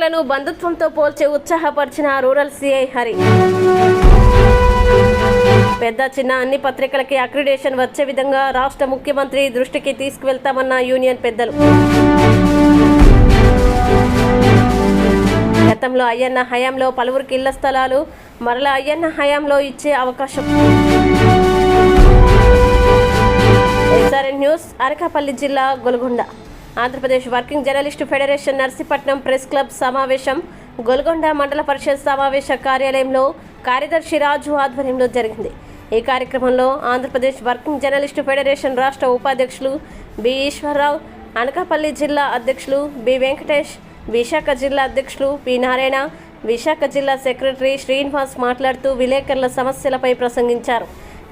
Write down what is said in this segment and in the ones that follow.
విలేకరులను బంధుత్వంతో పోల్చి ఉత్సాహపరిచిన rural CI Hari. పెద్ద చిన్న అన్ని పత్రికలకి అక్రిడేషన్ వచ్చే విధంగా రాష్ట్ర ముఖ్యమంత్రి దృష్టికి తీసుకువెళ్తామన్న యూనియన్ పెద్దలు. గతంలో అయ్యన్న హయాంలో పలువురికి ఇళ్ళ స్థలాలు మరలా అయ్యన్న హయాంలో ఇచ్చే అవకాశం. ఎస్ఆర్ఎన్ న్యూస్ అనకాపల్లి జిల్లా Golugonda. Andhra Pradesh working journalist federation Narsipatnam press club సమావేశం గొల్గొండ మండల పరిషత్ సమావేశ కార్యాలయంలో కార్యదర్శి రాజు ఆధ్వర్యంలో జరిగింది. ఈ కార్యక్రమంలో ఆంధ్రప్రదేశ్ వర్కింగ్ జర్నలిస్టు ఫెడరేషన్ రాష్ట్ర ఉపాధ్యక్షులు బి ఈశ్వరరావు అనకాపల్లి జిల్లా అధ్యక్షులు బి వెంకటేష్ విశాఖ జిల్లా అధ్యక్షులు పి నారాయణ విశాఖ జిల్లా సెక్రటరీ శ్రీనివాస్ మాట్లాడుతూ విలేకరుల సమస్యలపై ప్రసంగించారు.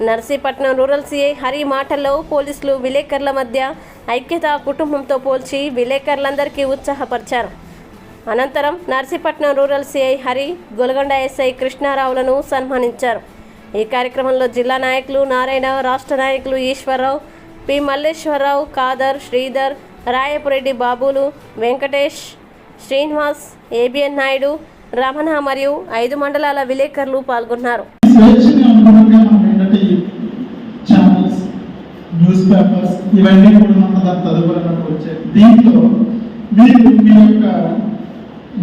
నర్సీపట్నం రూరల్ సీఐ హరి మాటల్లో పోలీసులు విలేకరుల మధ్య ఐక్యత కుటుంబంతో పోల్చి విలేకరులందరికీ ఉత్సాహపరిచారు. అనంతరం Narsipatnam rural CI Hari Golagonda SI కృష్ణారావులను సన్మానించారు. ఈ కార్యక్రమంలో జిల్లా నాయకులు నారాయణ రాష్ట్ర నాయకులు ఈశ్వరరావు పి. మల్లేశ్వరరావు కాదర్ శ్రీధర్ రాయపురెడ్డి బాబులు వెంకటేష్ శ్రీనివాస్ ఏబిఎన్ నాయుడు రమణ మరియు ఐదు మండలాల విలేకరులు పాల్గొన్నారు. న్యూస్ పేపర్స్ ఇవన్నీ కూడా దాని తదుపరి వచ్చాయి దీంట్లో మీరు మీ యొక్క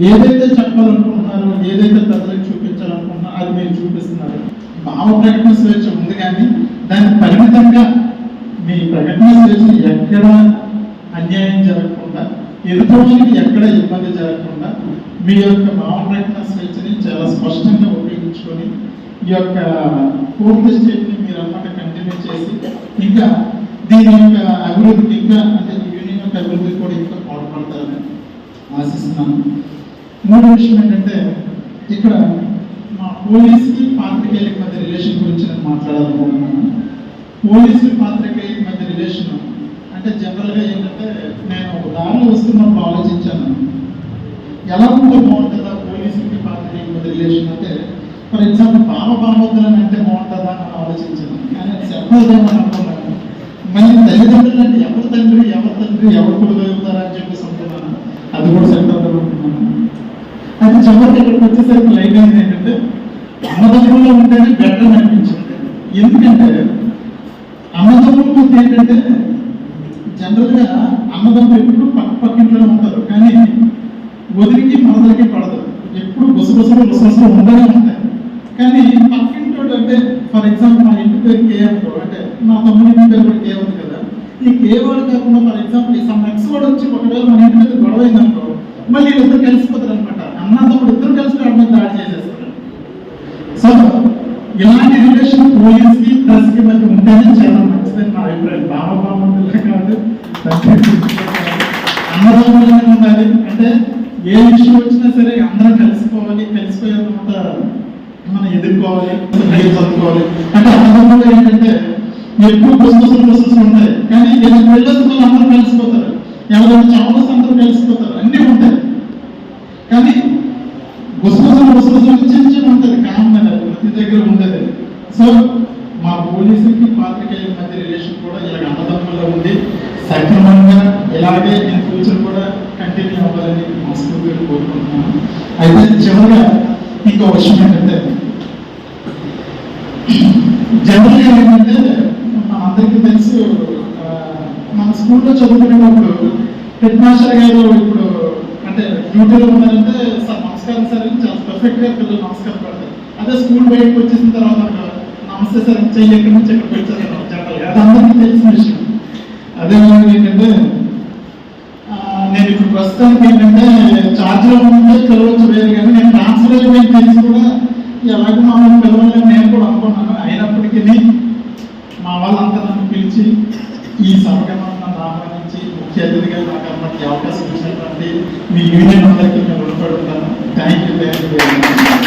ఏదైతే చెప్పాలనుకుంటున్నారో ఏదైతే ప్రజలకు చూపించాలనుకుంటున్నారో అది మీరు చూపిస్తున్నారు. భావ ప్రకటన స్వేచ్ఛ ఉంది కానీ దాని పరిమితంగా మీ ప్రకటన స్వేచ్ఛ ఎక్కడ అన్యాయం జరగకుండా ఎదుటి ఎక్కడ ఇబ్బంది జరగకుండా మీ యొక్క భావ ప్రకటన స్వేచ్ఛని చాలా స్పష్టంగా ఉపయోగించుకొని ఈ యొక్క పూర్తి స్టేట్ ని చేసి ఇంకా దీని యొక్క అభివృద్ధి ఇంకా అంటే యూనియన్ యొక్క అభివృద్ధి కూడా ఇంకా పాల్పడతారని ఆశిస్తున్నాను. మూడో విషయం ఏంటంటే ఇక్కడ మా పోలీస్కి పాత్రికేయులకి మధ్య రిలేషన్ గురించి నేను మాట్లాడాలనుకుంటున్నాను. పోలీసు పాత్రికేయులకి మధ్య రిలేషన్ అంటే జనరల్గా ఏంటంటే నేను ఒక దారిలో వస్తున్నప్పుడు ఆలోచించాను. ఎలా ఉంటే బాగుంటుందా పోలీసులకి పాత్రికేయులకి మధ్య రిలేషన్ అంటే ఫర్ ఎగ్జాంపుల్ బామ బామోదరం అంటే బాగుంటుందా అని ఆలోచించాను. కానీ అది అనుకున్నాను మళ్ళీ తల్లిదండ్రులు అంటే ఎవరు తండ్రి ఎవరు తండ్రి ఎవరు కొడుకు అవుతారా అని చెప్పేసి అనుకున్నాను? అది కూడా సెట్ అవుతుంది అనుకున్నాను అది చివరికి ఇక్కడికి వచ్చేసరికి లైన్ అయింది ఏంటంటే అన్నదమ్ముల్లో ఉంటేనే బెటర్ అనిపించింది. ఎందుకంటే అన్నదమ్ముల అన్నదమ్ములు ఏంటంటే జనరల్గా అన్నదమ్ములు ఎప్పుడు పక్క పక్కింట్లోనే ఉంటారు. కానీ వదిలికి మరదలకి పడదు. ఎప్పుడు బుసబుసలు బుసబుసలు ఉండనే ఉంటాయి. కానీ పక్క ఫర్ ఎగ్జాంపుల్ మా ఇంటి పేరు కే అనుకో అంటే మా తమ్ముడి ఇంటి పేరు కూడా కే ఉంది కదా. ఈ కే వాడు కాకుండా ఫర్ ఎగ్జాంపుల్ సమ్ ఎక్స్ వాడు వచ్చి ఒకవేళ మన ఇంటి మీద గొడవ అయిందనుకో మళ్ళీ వీళ్ళిద్దరు కలిసిపోతారు అనమాట అన్న తమ్ముడు ఇద్దరు కలిసి వాడి మీద దాడి చేసేస్తారు. సో ఇలాంటి రిలేషన్ పోలీస్కి ప్రెస్కి మధ్య ఉంటేనే చాలా మంచిదని నా అభిప్రాయం. బావ బాగుంది కాదు. అన్నదమ్ములనే ఉండాలి. అంటే ఏ విషయం వచ్చినా సరే అందరం కలిసిపోవాలి కలిసిపోయేంత మనం ఎదుర్కోవాలి ధైర్యం చదువుకోవాలి? అంటే అన్నదమ్ములు ఏంటంటే ఎక్కువ గుసగుసలు గుసగుసలు ఉంటాయి. కానీ ఇలా వెళ్ళొచ్చు అందరూ కలిసిపోతారు. ఎవరైనా చావలసి అందరూ కలిసిపోతారు. అన్నీ ఉంటాయి. కానీ గుసగుసలు గుసగుసలు చిన్న చిన్న ఉంటుంది కామన్ ప్రతి దగ్గర ఉండదు. సో మా పోలీసులకి పాత్రికేయుల మధ్య రిలేషన్ కూడా ఇలాగ అన్నదమ్ముల్లో ఉంది. సక్రమంగా ఇలాగే ఇన్ ఫ్యూచర్ కూడా కంటిన్యూ అవ్వాలని మనస్ఫూర్తిగా కోరుకుంటున్నాను. అయితే చివరిగా ఇంకో విషయం ఏంటంటే జనరల్గా ఏంటంటే మన అందరికీ తెలుసు మన స్కూల్లో చదువుకునేటప్పుడు హెడ్ మాస్టర్ గారు ఇప్పుడు అంటే డ్యూటీలో ఉన్నారంటే సార్ నమస్కారం సార్ అని చాలా పర్ఫెక్ట్గా పిల్లలు నమస్కారం పెడతారు. అదే స్కూల్ బయటకు వచ్చేసిన తర్వాత నమస్తే సార్ చెయ్యి ఎక్కడి నుంచి ఎక్కడ పెట్టారు జనరల్గా. అది అందరికీ తెలిసిన విషయం. అదే ఏంటంటే నేను ఇప్పుడు ప్రస్తుతానికి ఏంటంటే ఛార్జ్లో ఉంటే పిలవచ్చు వేరు కానీ నేను ట్రాన్స్ఫర్ అయిపోయిన తెలిసి కూడా ఎలాగో మమ్మల్ని పిలవాలని నేను కూడా అనుకున్నాను. అయినప్పటికీ మా వాళ్ళంతా నన్ను పిలిచి ఈ సభగా ఆహ్వానించి ముఖ్య అతిథిగా నాకు అన్నటి అవకాశం ఇచ్చినటువంటి మీ యూనియన్ అందరికీ నేను రుణపడి థ్యాంక్ యూ థ్యాంక్ యూ